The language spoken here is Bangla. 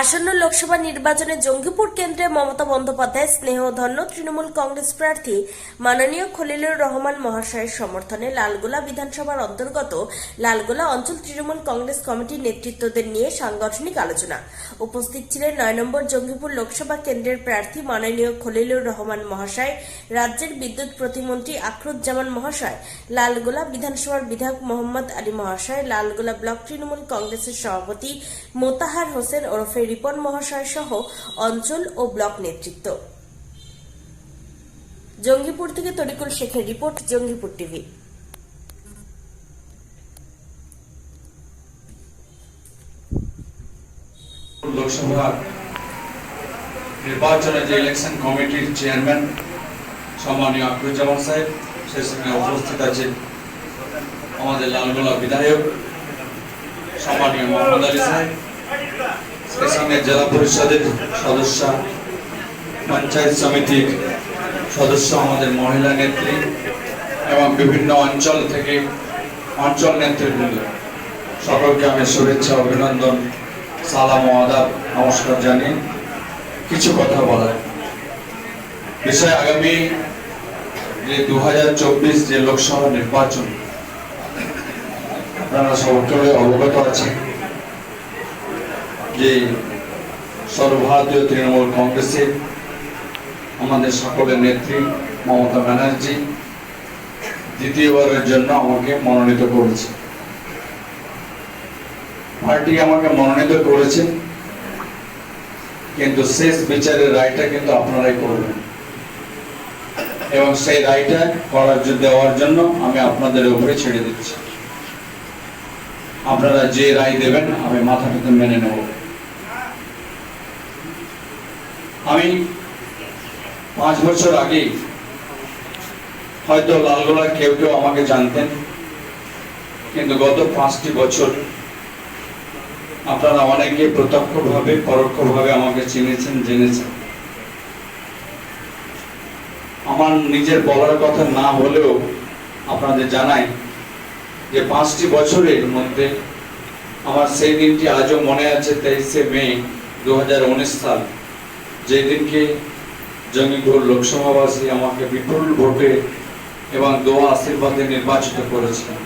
আসন্ন লোকসভা নির্বাচনে জঙ্গিপুর কেন্দ্রে মমতা বন্দ্যোপাধ্যায় স্নেহধন্য তৃণমূল কংগ্রেস প্রার্থী মাননীয় খলিলুর রহমান মহাশয়ের সমর্থনে লালগোলা বিধানসভার অন্তর্গত লালগোলা অঞ্চল তৃণমূল কংগ্রেস কমিটির নেতৃত্বদের নিয়ে সাংগঠনিক আলোচনা। উপস্থিত ছিলেন নয় নম্বর জঙ্গিপুর লোকসভা কেন্দ্রের প্রার্থী মাননীয় খলিলুর রহমান মহাশয়, রাজ্যের বিদ্যুৎ প্রতিমন্ত্রী আখরুজ্জামান মহাশয়, লালগোলা বিধানসভার বিধায়ক মোহাম্মদ আলী মহাশয়, লালগোলা ব্লক তৃণমূল কংগ্রেসের সভাপতি মোতাহার হোসেন ওরফে রিপন মহাশয় সহ অঞ্চল ও ব্লক নেতৃত্ব। জঙ্গিপুর থেকে তরিকুল শেখের রিপোর্ট, জঙ্গিপুর টিভি। লোকসভা নির্বাচনে যে ইলেকশন কমিটির চেয়ারম্যান সম্মানীয় আখরুজ্জামান সাহেব, সে সঙ্গে উপস্থিত আছেন আমাদের লালগোলা বিধায়ক সম্মানীয় মোহাম্মদ আলী সাহেব। সঙ্গে জেলা পরিষদের সদস্য, পঞ্চায়েত সমিতির সদস্য আমাদের মহিলা নেত্রী এবং বিভিন্ন অঞ্চল থেকে অঞ্চল নেতৃবৃন্দ। সকলকে আমি শুভেচ্ছা, অভিনন্দন, সালাম ও আদাব, নমস্কার জানিয়ে কিছু কথা বলার। বিষয় আগামী যে দু হাজার চব্বিশ যে লোকসভা নির্বাচন, আপনারা সকলে অবগত আছেন। যে সর্বভারতীয় তৃণমূল কংগ্রেসে আমাদের সকলের নেত্রী মমতা ব্যানার্জি দ্বিতীয়বারের জন্য আমাকে মনোনীত করেছে। পার্টি আমাকে মনোনীত করেছে, কিন্তু শেষ বিচারের রায়টা কিন্তু আপনারাই করবেন। এবং সেই রায়টা করার দেওয়ার জন্য আমি আপনাদের উপরে ছেড়ে দিচ্ছি। আপনারা যে রায় দেবেন, আমি মাথা পেতে মেনে নেব। আমি পাঁচ বছর আগে হয়তো লালগোলার কেউ কেউ আমাকে জানতেন, কিন্তু গত পাঁচটি বছর আপনারা অনেকে প্রত্যক্ষভাবে, পরোক্ষভাবে আমাকে চিনেছেন, জেনেছেন। আমার নিজের বলার কথা না হলেও আপনাদের জানাই যে পাঁচটি বছরের মধ্যে আমার সেই দিনটি আজও মনে আছে, তেইশে মে দু হাজার উনিশ সাল যেদিনকে দিনকে জঙ্গিপুর লোকসভাবাসী আমাকে বিপুল ভোটে এবং দোয়া আশীর্বাদে নির্বাচিত করেছিলেন